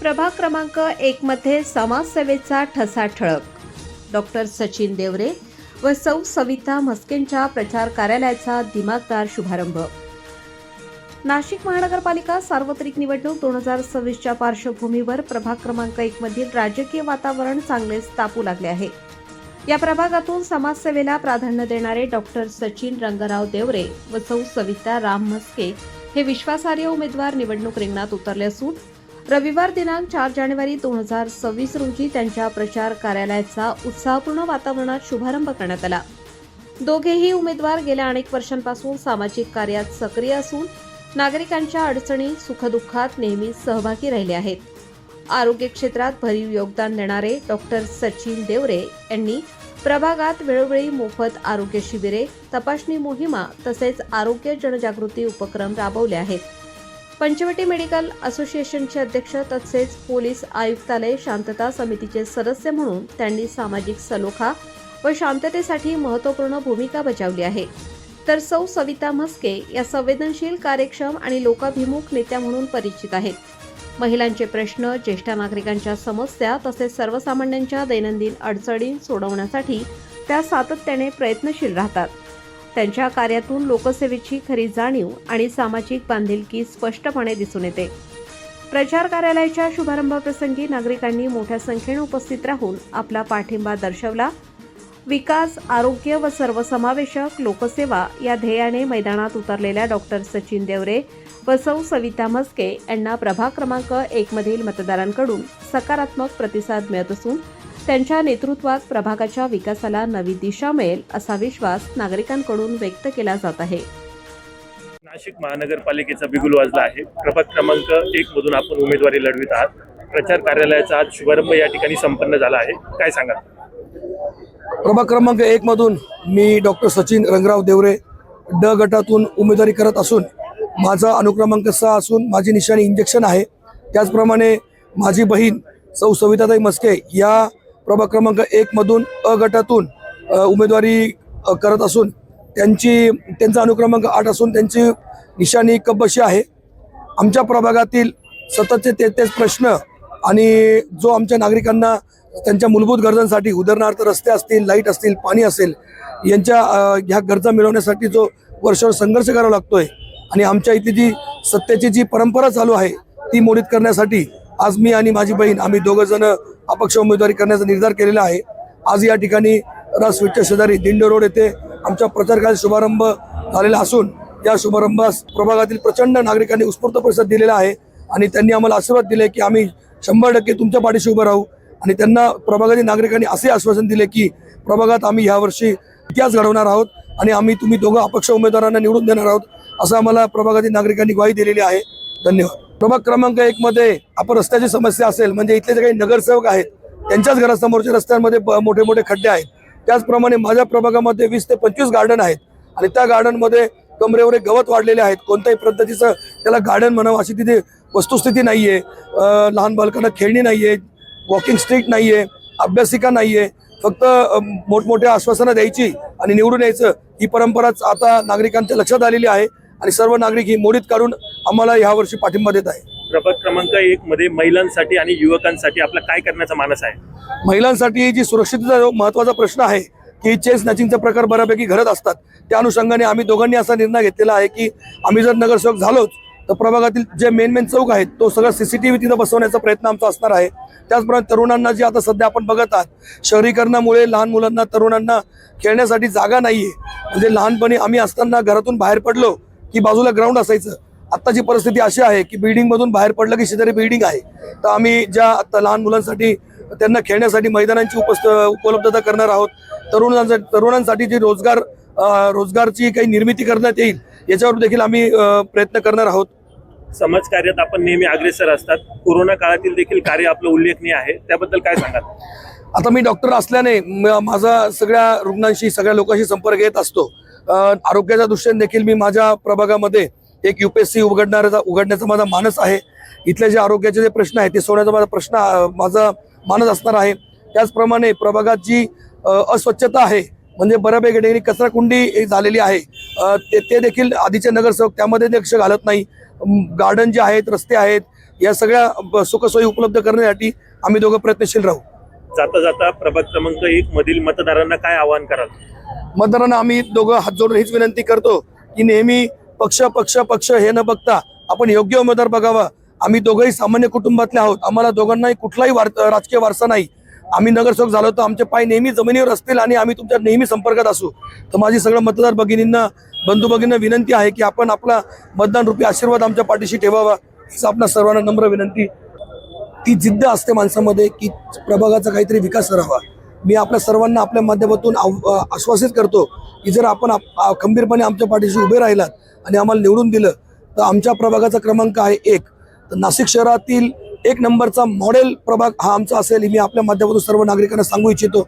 प्रभाग क्रमांक एक मध्ये समाजसेवेचा ठसा ठळक. डॉक्टर सचिन देवरे व सौ सविता म्हस्केंच्या प्रचार कार्यालयाचा दिमागदार शुभारंभ. नाशिक महानगरपालिका सार्वत्रिक निवडणूक दोन हजार सव्वीसच्या पार्श्वभूमीवर प्रभाग क्रमांक एक मधील राजकीय वातावरण चांगलेच तापू लागले आहे. या प्रभागातून समाजसेवेला प्राधान्य देणारे डॉक्टर सचिन रंगराव देवरे व सौ सविता राम म्हस्के हे विश्वासार्ह उमेदवार निवडणूक रिंगणात उतरले असून रविवार दिनांक चार जानेवारी दोन हजार सव्वीस रोजी त्यांच्या प्रचार कार्यालयाचा उत्साहपूर्ण वातावरणात शुभारंभ करण्यात आला. दोघेही उमेदवार गेल्या अनेक वर्षांपासून सामाजिक कार्यात सक्रिय असून नागरिकांच्या अडचणी सुखदुःखात नेहमी सहभागी राहिले आहेत. आरोग्य क्षेत्रात भरीव योगदान देणारे डॉक्टर सचिन देवरे यांनी प्रभागात वेळोवेळी मोफत आरोग्य शिबिरे तपासणी मोहिमा तसेच आरोग्य जनजागृती उपक्रम राबवले आहेत. पंचवटी मेडिकल असोसिएशनचे अध्यक्ष तसेच पोलीस आयुक्तालय शांतता समितीचे सदस्य म्हणून त्यांनी सामाजिक सलोखा व शांततेसाठी महत्त्वपूर्ण भूमिका बजावली आहे. तर सौ सविता म्हस्के या संवेदनशील कार्यक्षम आणि लोकाभिमुख नेत्या म्हणून परिचित आहेत. महिलांचे प्रश्न ज्येष्ठ नागरिकांच्या समस्या तसेच सर्वसामान्यांच्या दैनंदिन अडचणी सोडवण्यासाठी त्या सातत्याने प्रयत्नशील राहतात. त्यांच्या कार्यातून लोकसेवेची खरी जाणीव आणि सामाजिक बांधिलकी स्पष्टपणे दिसून येते. प्रचार कार्यालयाच्या शुभारंभप्रसंगी नागरिकांनी मोठ्या संख्येने उपस्थित राहून आपला पाठिंबा दर्शवला. विकास आरोग्य व सर्वसमावेशक लोकसेवा या ध्येयाने मैदानात उतरलेल्या डॉक्टर सचिन देवरे व सौ सविता म्हस्के यांना प्रभाग क्रमांक एकमधील मतदारांकडून सकारात्मक प्रतिसाद मिळत असून त्यांच्या नेतृत्वात प्रभागाच्या विकासाला नवी दिशा मिळेल असा विश्वास नागरिकांकडून व्यक्त केला जात आहे. नाशिक महानगरपालिकेचा बिगुल वाजला आहे. प्रभाग क्रमांक एक मधून आपण उमेदवारी लढवित आहात. प्रचार कार्यालयाचा आज शुभारंभ या ठिकाणी संपन्न झाला आहे. काय सांगा प्रभाग क्रमांक एक मधून मी डॉक्टर सचिन रंगराव देवरे ड गटातून उमेदवारी करत असून माझा अनुक्रमांक सहा असून माझी निशाणी इंजेक्शन आहे. त्याचप्रमाणे माझी बहीण सौ सविताताई मस्के या प्रभाग क्रमांक एक मधून अ गटातून उमेदवारी करत असून त्यांची त्यांचा अनुक्रमांक आठ असून त्यांची निशाणी कब्बशी आहे. आमच्या प्रभागातील सततचे तेच तेच प्रश्न आणि जो आमच्या नागरिकांना त्यांच्या मूलभूत गरजांसाठी उदाहरणार्थ रस्ते असतील लाइट असतील पाणी असेल यांच्या ह्या गरजा मिळवण्यासाठी जो वर्षावर संघर्ष करावा लागतोय आणि आमच्या इथे जी सत्तेची जी परंपरा चालू आहे ती मोडीत करण्यासाठी आज मी आणि माझी बहीण आम्ही दोघं जण अपक्ष उमेदवारी करण्याचा निर्धार केलेला आहे. आज या ठिकाणी राजस्वीटच्या शेजारी दिंडो रोड येथे आमच्या प्रचारकाचा शुभारंभ झालेला असून या शुभारंभास प्रभागातील प्रचंड नागरिकांनी उत्स्फूर्त प्रतिसाद दिलेला आहे आणि त्यांनी आम्हाला आशीर्वाद दिले की आम्ही शंभर टक्के तुमच्या पाठीशी उभं राहू आणि त्यांना प्रभागातील नागरिकांनी असे आश्वासन दिले की प्रभागात आम्ही यावर्षी इतिहास घडवणार आहोत आणि आम्ही तुम्ही दोघं अपक्ष उमेदवारांना निवडून देणार आहोत असं आम्हाला प्रभागातील नागरिकांनी ग्वाही दिलेली आहे. धन्यवाद. प्रभाग क्रमांक एक मध्ये आपण रस्त्याची समस्या असेल म्हणजे इथले जे काही नगरसेवक आहेत त्यांच्याच घरासमोरच्या रस्त्यांमध्ये मोठे मोठे खड्डे आहेत. त्याचप्रमाणे माझ्या प्रभागामध्ये वीस ते पंचवीस गार्डन आहेत आणि त्या गार्डनमध्ये कमरेवर एक गवत वाढलेले आहेत. कोणत्याही पद्धतीचं त्याला गार्डन म्हणावं अशी तिथे वस्तुस्थिती नाही आहे लहान बालकांना खेळणी नाहीये वॉकिंग स्ट्रीट नाहीये अभ्यासिका नाहीये. फक्त मोठमोठ्या आश्वासनं द्यायची आणि निवडून यायचं ही परंपराच आता नागरिकांच्या लक्षात आलेली आहे. आणि सर्व नागरिक ही मोडीत काढून आम्हाला यावर्षी पाठिंबा देत आहे. प्रभाग क्रमांक एक मध्ये महिलांसाठी आणि युवकांसाठी आपला काय करण्याचा मानस आहे? महिलांसाठी जी सुरक्षितता महत्त्वाचा प्रश्न आहे की चेस स्नॅचिंगचा प्रकार बऱ्यापैकी घडत असतात त्या अनुषंगाने आम्ही दोघांनी असा निर्णय घेतलेला आहे की आम्ही जर नगरसेवक झालोच तर प्रभागातील जे मेन मेन चौक आहेत तो सगळा सीसीटीव्ही तिथं बसवण्याचा प्रयत्न आमचा असणार आहे. त्याचप्रमाणे तरुणांना जे आता सध्या आपण बघत आहात शहरीकरणामुळे लहान मुलांना तरुणांना खेळण्यासाठी जागा नाहीये. म्हणजे लहानपणी आम्ही असताना घरातून बाहेर पडलो की बाजूला ग्राउंड असायचं. आत्ताची परिस्थिती अशी आहे की बिल्डिंग मधून बाहेर पडलं की शेजारी बिल्डिंग आहे. तर आम्ही ज्या आता लहान मुलांसाठी त्यांना खेळण्यासाठी मैदानांची उपस्थ उपलब्धता करणार आहोत. तरुणांसाठी तरुणांसाठी जी रोजगार रोजगारची काही निर्मिती करण्यात येईल याच्यावर देखील आम्ही प्रयत्न करणार आहोत. समाज कार्यात आपण नेहमी अग्रेसर असतात. कोरोना काळातील देखील कार्य आपलं उल्लेखनीय आहे. त्याबद्दल काय सांगाल? आता मी डॉक्टर असल्याने माझा सगळ्या रुग्णांशी सगळ्या लोकांशी संपर्क येत असतो. आरोग्याच्या दृष्टीने देखील मी माझ्या प्रभागामध्ये एक युपीएससी उघडणाऱ्याचा उघडण्याचा माझा मानस आहे. इथले जे आरोग्याचे जे प्रश्न आहेत ते सोडण्याचा माझा प्रश्न माझा मानस असणार आहे. त्याचप्रमाणे प्रभागात जी अस्वच्छता आहे म्हणजे बऱ्यापैकी ठिकाणी कचराकुंडी झालेली आहे ते ते देखील आधीचे नगरसेवक त्यामध्ये लक्ष घालत नाही. गार्डन जे आहेत रस्ते आहेत या सगळ्या सुखसोयी उपलब्ध करण्यासाठी आम्ही दोघं प्रयत्नशील राहू. जाता जाता प्रभाग क्रमांक एक मधील मतदारांना काय आवाहन कराल? मतदारांना आम्ही दोघं हात जोडून हीच विनंती करतो की नेहमी पक्ष पक्ष पक्ष हे न बघता आपण योग्य उमेदवार बघावा. आम्ही दोघंही सामान्य कुटुंबातले आहोत. आम्हाला दोघांनाही कुठलाही वार राजकीय वारसा नाही. आम्ही नगरसेवक झालो तर आमचे पाय नेहमी जमिनीवर असतील आणि आम्ही तुमच्या नेहमी संपर्कात असू. तर माझी सगळं मतदार भगिनींना बंधू भगिनींना विनंती आहे की आपण आपला मतदान रूपी आशीर्वाद आमच्या पाठीशी ठेवावा. हीच आपल्या सर्वांना नम्र विनंती. ती जिद्द असते माणसामध्ये की प्रभागाचा काहीतरी विकास करावा. मी आपल्या सर्वांना आपल्या माध्यमातून आश्वासित करतो की जर आपण खंबीरपणे आमच्या पाठीशी उभे राहिलात आणि आम्हाला निवडून दिलं तर आमच्या प्रभागाचा क्रमांक आहे एक. तर नाशिक शहरातील एक नंबरचा मॉडेल प्रभाग हा आमचा असेल मी आपल्या माध्यमातून सर्व नागरिकांना सांगू इच्छितो.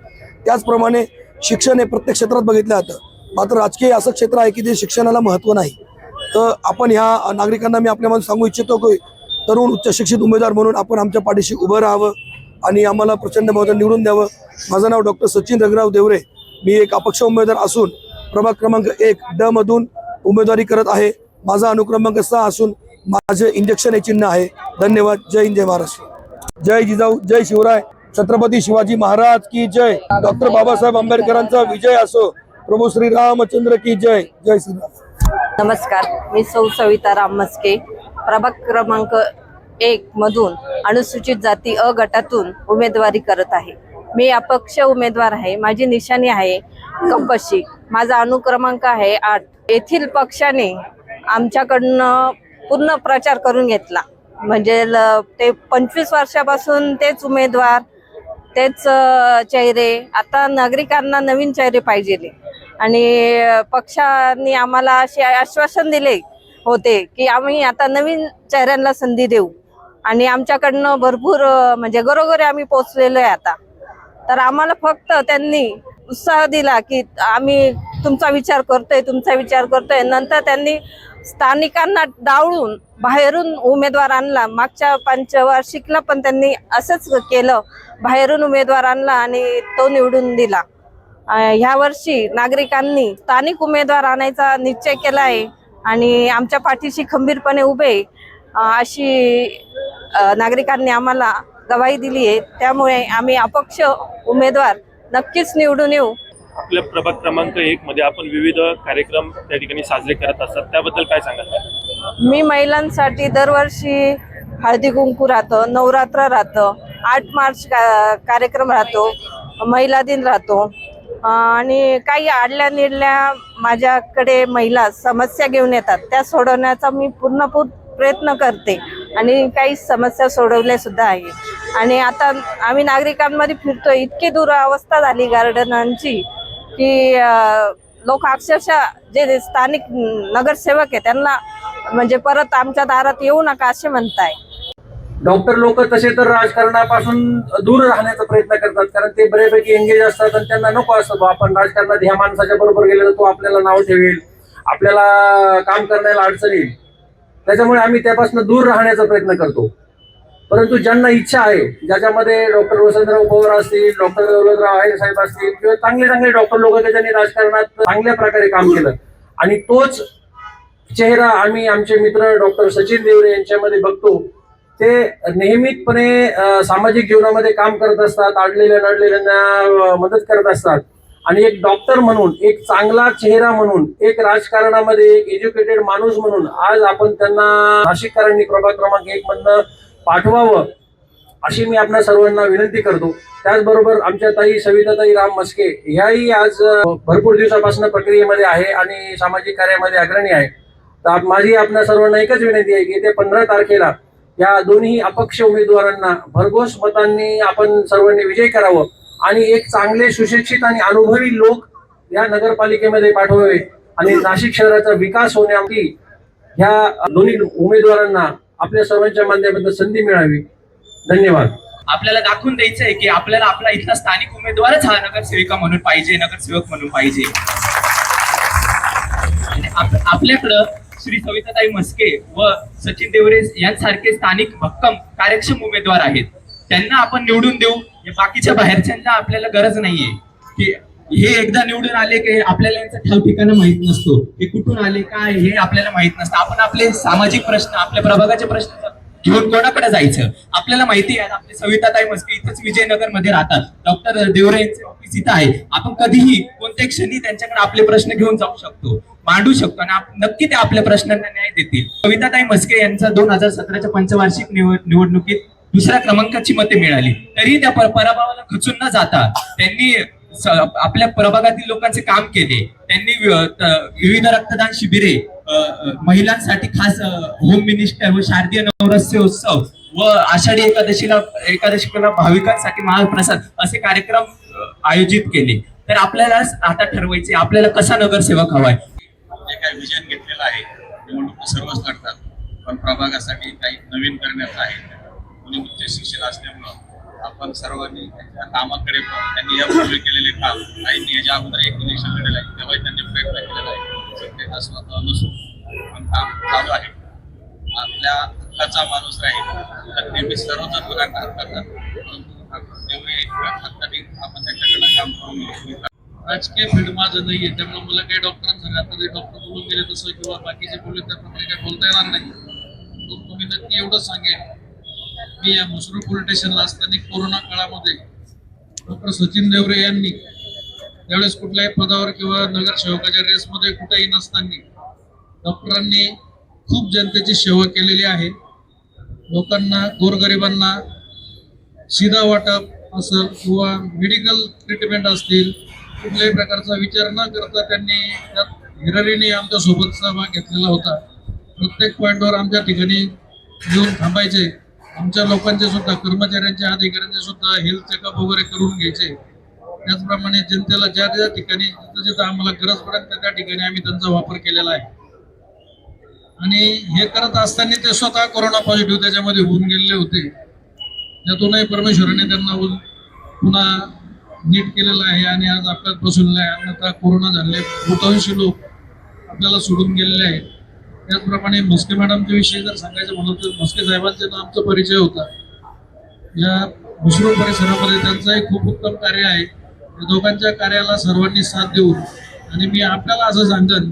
त्याचप्रमाणे शिक्षण हे प्रत्येक क्षेत्रात बघितलं जातं. मात्र राजकीय असं क्षेत्र आहे की जे शिक्षणाला महत्त्व नाही. तर आपण ह्या नागरिकांना मी आपल्यामध्ये सांगू इच्छितो की तरुण उच्च शिक्षित उमेदवार म्हणून आपण आमच्या पाठीशी उभं राहावं. आणि आम्हाला प्रचंड बहुमताने निवडून द्यावं. माझं नाव डॉक्टर सचिन रंगराव देवरे. मी एक अपक्ष उमेदवार असून प्रभाग क्रमांक एक ड मधून उमेदवारी करत आहे. माझा अनुक्रमांक सहा असून माझे इंजेक्शन हे चिन्ह आहे. धन्यवाद. जय हिंद जय महाराष्ट्र. जय जिजाऊ जय शिवराय. छत्रपती शिवाजी महाराज की जय. डॉक्टर बाबासाहेब आंबेडकरांचा विजय असो. प्रभू श्री रामचंद्र की जय. जय श्रीराम. नमस्कार. मी सौ सविता राम मस्के प्रभाग क्रमांक एक मधून अनुसूचित जाती अ गटातून उमेदवारी करत आहे. मी अपक्ष उमेदवार आहे. माझी निशाणी आहे कपशी. माझा अनुक्रमांक आहे आठ. येथील पक्षाने आमच्याकडनं पूर्ण प्रचार करून घेतला. म्हणजे ल- ते पंचवीस वर्षापासून तेच उमेदवार तेच चेहरे. आता नागरिकांना नवीन चेहरे पाहिजे आणि पक्षाने आम्हाला असे आश्वासन दिले होते की आम्ही आता नवीन चेहऱ्यांना संधी देऊ. आणि आमच्याकडनं भरपूर म्हणजे घरोघरी आम्ही पोचलेलो आहे आता. तर आम्हाला फक्त त्यांनी उत्साह दिला की आम्ही तुमचा विचार करतोय तुमचा विचार करतोय. नंतर त्यांनी स्थानिकांना डावळून बाहेरून उमेदवार आणला. मागच्या पंचवार्षिकला पण त्यांनी असंच केलं. बाहेरून उमेदवार आणला आणि तो निवडून दिला. ह्या वर्षी नागरिकांनी स्थानिक उमेदवार आणायचा निश्चय केला आहे आणि आमच्या पाठीशी खंबीरपणे उभे अशी नागरिकांनी आम्हाला गवाही दिली आहे. त्यामुळे आम्ही अपक्ष उमेदवार नक्कीच निवडून येऊ. आपल्या प्रभाग क्रमांक एक मध्ये आपण विविध कार्यक्रम त्या ठिकाणी साजरे करत असतात. त्याबद्दल काय सांगाल? मी महिलांसाठी दरवर्षी हळदी कुंकू राहतं नवरात्र राहतं आठ मार्च का कार्यक्रम राहतो महिला दिन राहतो. आणि काही आडल्या निडल्या माझ्याकडे महिला समस्या घेऊन येतात. त्या सोडवण्याचा मी पूर्णपूर प्रयत्न करते. आणि काही समस्या सोडवल्या सुद्धा आहे. आणि आता आम्ही नागरिकांमध्ये फिरतो इतकी दुरावस्था झाली गार्डनांची की लोक अक्षरशः जे स्थानिक नगरसेवक आहे त्यांना म्हणजे परत आमच्या दारात येऊ नका असे म्हणताय. डॉक्टर लोक तसे तर राजकारणापासून दूर राहण्याचा प्रयत्न करतात कारण ते बऱ्यापैकी एंगेज असतात आणि त्यांना नको असतं आपण राजकारणात ह्या माणसाच्या बरोबर गेले तर तो आपल्याला नाव ठेवेल आपल्याला काम करण्याला अडचण येईल. त्याच्यामुळे आम्ही त्यापासून दूर राहण्याचा प्रयत्न करतो. परंतु ज्यांना इच्छा आहे ज्याच्यामध्ये डॉक्टर वसंतराव पवार असतील डॉक्टर दौलतराव आहे साहेब असतील किंवा चांगले चांगले डॉक्टर लोक ज्यांनी राजकारणात चांगल्या प्रकारे काम केलं. आणि तोच चेहरा आम्ही आमचे मित्र डॉक्टर सचिन देवरे यांच्यामध्ये बघतो. ते नियमितपणे सामाजिक जीवनामध्ये काम करत असतात अडलेल्या नडलेल्यांना मदत करत असतात. आणि एक डॉक्टर म्हणून एक चांगला चेहरा म्हणून एक राजकारणामध्ये एक एज्युकेटेड माणूस म्हणून आज आपण त्यांना नाशिककरांनी प्रभाग क्रमांक एक मधनं पाठवावं अशी मी आपल्या सर्वांना विनंती करतो. त्याचबरोबर आमच्या ताई सविताताई राम मस्के ह्याही आज भरपूर दिवसापासून प्रक्रियेमध्ये आहे आणि सामाजिक कार्यामध्ये अग्रणी आहे. तर माझी आपल्या सर्वांना एकच विनंती आहे की ते पंधरा तारखेला या दोन्ही अपक्ष उमेदवारांना भरघोस मतांनी आपण सर्वांनी विजय करावं. आणि एक चांगले सुशिक्षित आणि अनुभवी लोक या नगरपालिकेमध्ये पाठवावे आणि नाशिक शहराचा विकास होण्यासाठी ह्या दोन्ही उमेदवारांना आपल्या सर्वांच्या माध्यमातून संधी मिळावी. धन्यवाद. आपल्याला दाखवून द्यायचं आहे की आपल्याला आपला इथला स्थानिक उमेदवारच हा नगरसेविका म्हणून पाहिजे नगरसेवक म्हणून पाहिजे. आपल्याकडं श्री सविताताई म्हस्के व सचिन देवरे यांसारखे स्थानिक भक्कम कार्यक्षम उमेदवार आहेत. त्यांना आपण निवडून देऊ. बाकीच्या बाहेरच्यांना आपल्याला गरज नाहीये. की हे एकदा निवडून आले की आपल्याला यांचं ठाव ठिकाणं माहीत नसतो. हे कुठून आले काय हे आपल्याला माहीत नसतं. आपण आपले सामाजिक प्रश्न आपल्या प्रभागाचे प्रश्न घेऊन कोणाकडे जायचं? आपल्याला माहिती आहे आपले सविताताई मस्के इथंच विजयनगरमध्ये राहतात. डॉक्टर देवरे यांचे ऑफिस इथं आहे. आपण कधीही कोणत्या क्षणी त्यांच्याकडे आपले प्रश्न घेऊन जाऊ शकतो मांडू शकतो आणि नक्की ते आपल्या प्रश्नांना न्याय देतील. कविताताई मस्के यांचा दोन हजार सतराच्या पंचवार्षिक निवडणुकीत दुसऱ्या क्रमांकाची मते मिळाली. तरी त्या पराभवाला खचून न जाता त्यांनी आपल्या प्रभागातील लोकांचे काम केले. त्यांनी विविध रक्तदान शिबिरे महिलांसाठी खास होम मिनिस्टर व शारदीय नवरस्य उत्सव व आषाढी एकादशीला एकादशीला भाविकांसाठी महाप्रसाद असे कार्यक्रम आयोजित केले. तर आपल्याला आता ठरवायचे आपल्याला कसा नगरसेवक हवाय? जे काही विजन घेतलेलं आहे निवडणूक सर्वच लढतात पण प्रभागासाठी काही नवीन करण्यात आहे. कोणी शिक्षण असल्यामुळं आपण सर्वांनी त्यांच्या कामाकडे पण त्यांनी यापूर्वी केलेले काम आणि याच्या अगोदर एक इलेक्शन लढलेलं आहे तेव्हाही त्यांनी प्रयत्न केलेला आहे. सत्तेचा स्वतः नसून पण काम चालू आहे. आपल्या हक्काचा माणूस राहील तर नेहमी सर्वजण मुलांना हक्क करतात. परंतु डॉक्टर देवरे हक्काने आपण त्यांच्याकडनं काम करून घेऊ. राजकीय फील्ड माझं नाहीये. त्यामुळे मला काही डॉक्टरांचं आता जे डॉक्टर बोलून गेले तसं किंवा बाकीचे बोलले त्याप्रमाणे काही बोलता येणार नाही. तुम्ही नक्की एवढंच सांगेन. मी या मुसरूळ पोलीस स्टेशनला असताना कोरोना काळामध्ये डॉक्टर सचिन देवरे यांनी त्यावेळेस कुठल्याही पदावर किंवा नगरसेवकाच्या रेसमध्ये कुठेही नसताना डॉक्टरांनी खूप जनतेची सेवा केलेली आहे. लोकांना गोरगरिबांना शिधा वाटप असेल किंवा मेडिकल ट्रीटमेंट असतील कुठल्याही प्रकारचा विचार न करता त्यांनी त्यात हिरारीने आमच्यासोबत सहभाग घेतलेला होता. प्रत्येक पॉईंटवर आमच्या ठिकाणी येऊन थांबायचे. आमच्या लोकांचे सुद्धा कर्मचाऱ्यांच्या अधिकाऱ्यांचे सुद्धा हेल्थ चेकअप वगैरे करून घ्यायचे. त्याचप्रमाणे जनतेला ज्या ज्या ठिकाणी जिथं जिथं आम्हाला गरज पडेल त्या त्या ठिकाणी आम्ही त्यांचा वापर केलेला आहे. आणि हे करत असताना ते स्वतः कोरोना पॉझिटिव्ह त्याच्यामध्ये होऊन गेलेले होते. त्यातूनही परमेश्वराने त्यांना पुन्हा नीट केलेलं आहे आणि आज आपल्यात बसवलेलं आहे अन्यथा कोरोना झाले बहुतांशी लोक आपल्याला सोडून गेलेले आहेत. त्याचप्रमाणे मस्के मॅडमच्या विषयी जर सांगायचं म्हणलं तर म्हस्के साहेबांचा ना आमचा परिचय होता. या मुश्रूर परिसरामध्ये त्यांचंही खूप उत्तम कार्य आहे. या दोघांच्या कार्याला सर्वांनी साथ देऊन आणि मी आपल्याला असं सांगन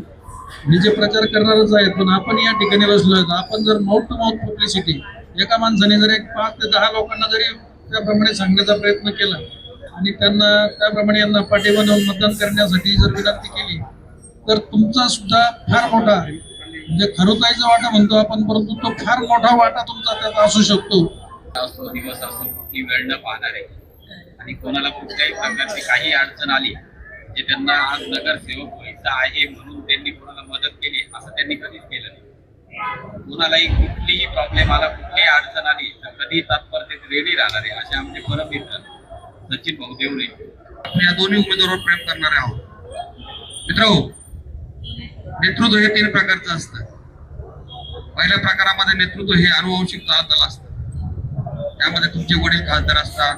हे जे प्रचार करणारच आहेत पण आपण या ठिकाणी बसलो आहेत. आपण जर माउथ टू माउथ पब्लिसिटी एका माणसाने जर एक पाच ते दहा लोकांना जरी त्याप्रमाणे सांगण्याचा प्रयत्न केला आणि त्यांना त्याप्रमाणे यांना पाठिंबा देऊन मतदान करण्यासाठी जर विनंती केली तर तुमचा सुद्धा फार मोठा म्हणजे खरोताईचा वाटा म्हणतो आपण परंतु तो फार मोठा वाटा तुमचा त्यात असू शकतो. दिवस असो कुठली वेळ न पाहणारे आणि कोणाला कुठल्याही प्रकारची काही अडचण आली जे त्यांना आज नगरसेवक व्हायचं आहे म्हणून त्यांनी कोणाला मदत केली असं त्यांनी कधीच केलं नाही. कोणालाही कुठलीही प्रॉब्लेम आला कुठलीही अडचण आली तर कधी तात्पर्य रेडी राहणारे असे आमचे परमित्र सचिन भाऊ देवरे. आपण या दोन्ही उमेदवारावर प्रेम करणारे आहोत. मित्र नेतृत्व हे तीन प्रकारचं असतं. पहिल्या प्रकारामध्ये नेतृत्व हे अनुवंशिक जबाबदार असतं. त्यामध्ये तुमचे वडील खासदार असतात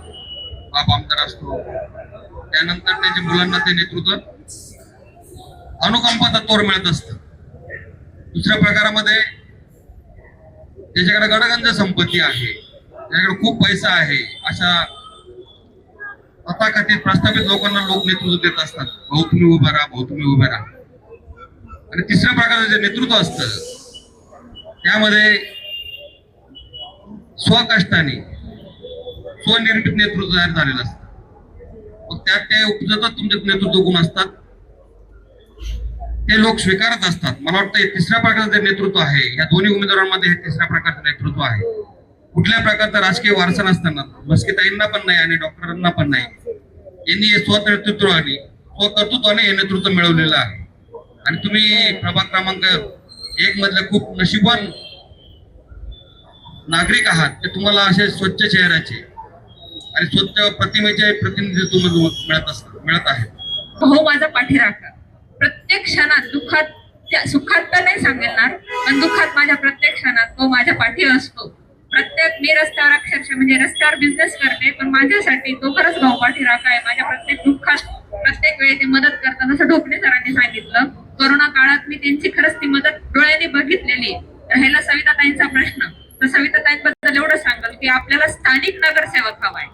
बाप आमदार असतो. त्यानंतर त्यांच्या मुलांना ते नेतृत्व अनुकंपा तत्वावर मिळत असतं. दुसऱ्या प्रकारामध्ये त्याच्याकडे गडगंज संपत्ती आहे. त्याच्याकडे खूप पैसा आहे. अशा तथाकथित प्रस्थापित लोकांना लोक नेतृत्व देत असतात. भाऊ तुम्ही उभे राहा भाऊ तुम्ही उभे राहा. आणि तिसऱ्या प्रकारचं जे नेतृत्व असतं त्यामध्ये स्वकष्टाने स्वनिर्मित नेतृत्व तयार झालेलं असतं. मग त्यात ते उपजतात तुमचे नेतृत्व गुण असतात. ते लोक स्वीकारत असतात. मला वाटतं हे तिसऱ्या प्रकारचं जे नेतृत्व आहे या दोन्ही उमेदवारांमध्ये हे तिसऱ्या प्रकारचं नेतृत्व आहे. कुठल्या प्रकारचा राजकीय वारसा नसताना मस्किताईंना पण नाही आणि डॉक्टरांना पण नाही यांनी हे स्वनेतृत्वाने स्वकर्तृत्वाने हे नेतृत्व मिळवलेलं आहे. आणि तुम्ही प्रभाग क्रमांक एक मधले खूप नशिबान नागरिक आहात ते तुम्हाला असे स्वच्छ चेहऱ्याचे आणि स्वच्छ प्रतिमेचे प्रतिनिधित्व मिळत असत मिळत आहे हो माझा पाठीराखा. प्रत्येक क्षणात दुःखात त्या- सुखात तर नाही सांगणार पण दुःखात माझ्या प्रत्येक क्षणात तो माझ्या पाठी असतो. प्रत्येक मी रस्त्यावर अक्षरशः म्हणजे रस्त्यावर बिझनेस करते पण माझ्यासाठी तो खरंच भाऊ पाठीराखा आहे. माझ्या प्रत्येक दुःखात प्रत्येक वेळी ते मदत करतात जसं ढोकणे सरांनी सांगितलं. कोरोना काळात मी त्यांची खरंच ती मदत डोळ्याने बघितलेली ह्याला सविताताईंचा प्रश्न. तर सविताताईंबद्दल एवढं सांगाल की आपल्याला स्थानिक नगरसेवक हवाय.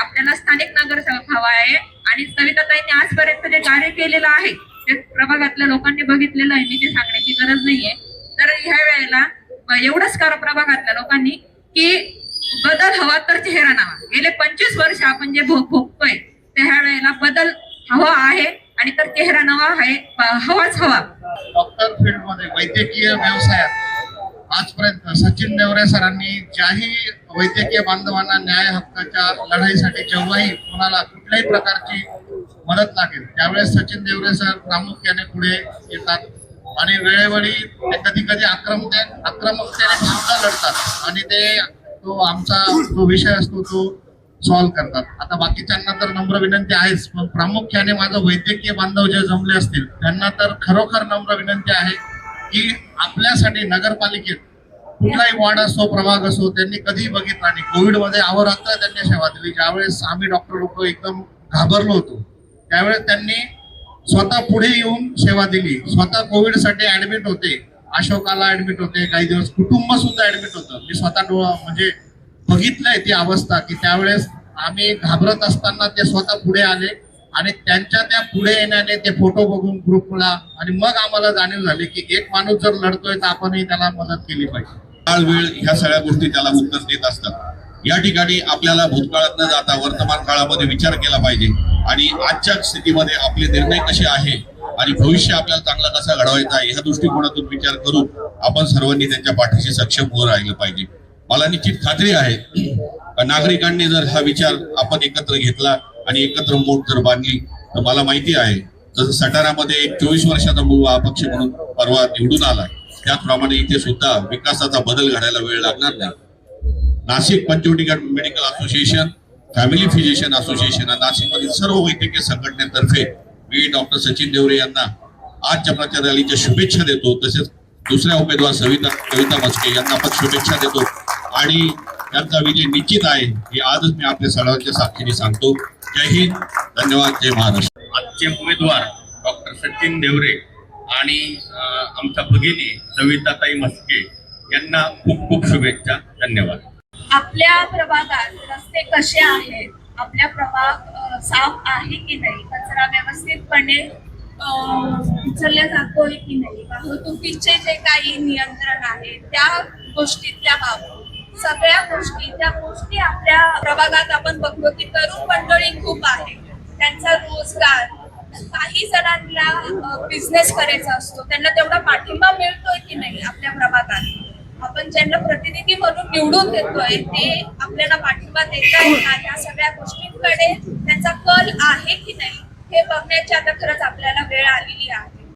आपल्याला स्थानिक नगरसेवक हवा आहे. आणि सविताताईंनी आजपर्यंत जे कार्य केलेलं आहे ते प्रभागातल्या लोकांनी बघितलेलं आहे. मी ते सांगण्याची गरज नाहीये. तर ह्या वेळेला एवढंच करा प्रभागातल्या लोकांनी की बदल हवा तर चेहरा नावा. गेले पंचवीस वर्ष आपण जे भोग भोगतोय त्या वेळेला बदल हवा आहे. आणि तर चेहरा नवा आहे हवाच हवा. डॉक्टर फील्डमध्ये वैद्यकीय व्यवसायात आजपर्यंत सचिन देवरे सरांनी ज्याही वैद्यकीय बांधवांना न्याय हक्काच्या लढाईसाठी जेव्हाही कोणाला कुठल्याही प्रकारची मदत लागेल त्यावेळेस सचिन देवरे सर प्रामुख्याने पुढे येतात आणि वेळोवेळी ते कधी कधी आक्रमक आक्रमकतेने सुद्धा लढतात. आणि ते तो आमचा जो विषय असतो तो सॉल्व्ह करतात. आता बाकीच्यांना तर नम्र विनंती आहेच पण प्रामुख्याने माझं वैद्यकीय बांधव जे जमले असतील त्यांना तर खरोखर नम्र विनंती आहे की आपल्यासाठी नगरपालिकेत कुठलाही वार्ड असो प्रभाग असो त्यांनी कधी बघितला नाही. कोविडमध्ये अहोरात्र त्यांनी सेवा दिली. ज्यावेळेस आम्ही डॉक्टर लोक एकदम घाबरलो होतो त्यावेळेस त्यांनी स्वतः पुढे येऊन सेवा दिली. स्वतः कोविडसाठी ऍडमिट होते. अशोकाला ऍडमिट होते. काही दिवस कुटुंब सुद्धा ऍडमिट होतं. मी स्वतः म्हणजे बघितलंय ती अवस्था की त्यावेळेस आम्ही घाबरत असताना ते स्वतः पुढे आले आणि त्यांच्या त्या पुढे येण्याने ते फोटो बघून ग्रुपला आणि मग आम्हाला जाणीव झाली की एक माणूस जर लढतोय तर आपणही त्याला मदत केली पाहिजे. काळ वेळ ह्या सगळ्या गोष्टी त्याला उत्तर देत असतात. या ठिकाणी आपल्याला भूतकाळात न जाता वर्तमान काळामध्ये विचार केला पाहिजे आणि आजच्या स्थितीमध्ये आपले निर्णय कसे आहे आणि भविष्य आपल्याला चांगला कसा घडवायचा आहे ह्या दृष्टिकोनातून विचार करून आपण सर्वांनी त्यांच्या पाठीशी सक्षम होऊन राहिलं पाहिजे. मला निश्चित खात्री आहे का नागरिकांनी जर हा विचार आपण एकत्र घेतला आणि एकत्र मोठ जर बांधली तर मला माहिती आहे जसं सटाणामध्ये एक चोवीस वर्षाचा मुलगा अपक्ष म्हणून परवा निवडून आला त्याचप्रमाणे इथे सुद्धा विकासाचा बदल घडायला वेळ लागणार नाही. Nashik पंचवटीगड medical association family physician association नाशिकमधील सर्व वैद्यकीय संघटनेतर्फे मी डॉक्टर सचिन देवरे यांना आजच्या प्रचार रॅलीच्या शुभेच्छा देतो. तसेच दुसऱ्या उमेदवार सविता कविता मस्के यांना पण शुभेच्छा देतो. आणि त्यांचा विजय निश्चित आहे हे आजच मी आपल्या सर्वांच्या साक्षीने सांगतो. जय हिंद धन्यवाद जय महाराष्ट्र. आजचे उमेदवार डॉक्टर सचिन देवरे आणि आमच्या भगिनी सविताताई मस्के यांना खूप खूप शुभेच्छा धन्यवाद. आपल्या प्रभागात रस्ते कसे आहेत? आपल्या प्रभाग साफ आहे की नाही? कचरा व्यवस्थितपणे अ, उचलला जातोय की नाही? वाहतुकीचे जे काही नियंत्रण आहे त्या गोष्टीतल्या बाबत सगळ्या गोष्टी त्या गोष्टी आपल्या प्रभागात आपण बघतो की तरुण मंडळी खूप आहे. त्यांचा रोजगार काही जणांना बिझनेस करायचा असतो. त्यांना तेवढा पाठिंबा मिळतोय की नाही आपल्या प्रभागात? आपण ज्यांना प्रतिनिधी म्हणून निवडून देतोय ते आपल्याला पाठिंबा देत आहेत या सगळ्या गोष्टींकडे त्यांचा कल आहे की नाही हे बघण्याची आता खरंच आपल्याला वेळ आलेली आहे.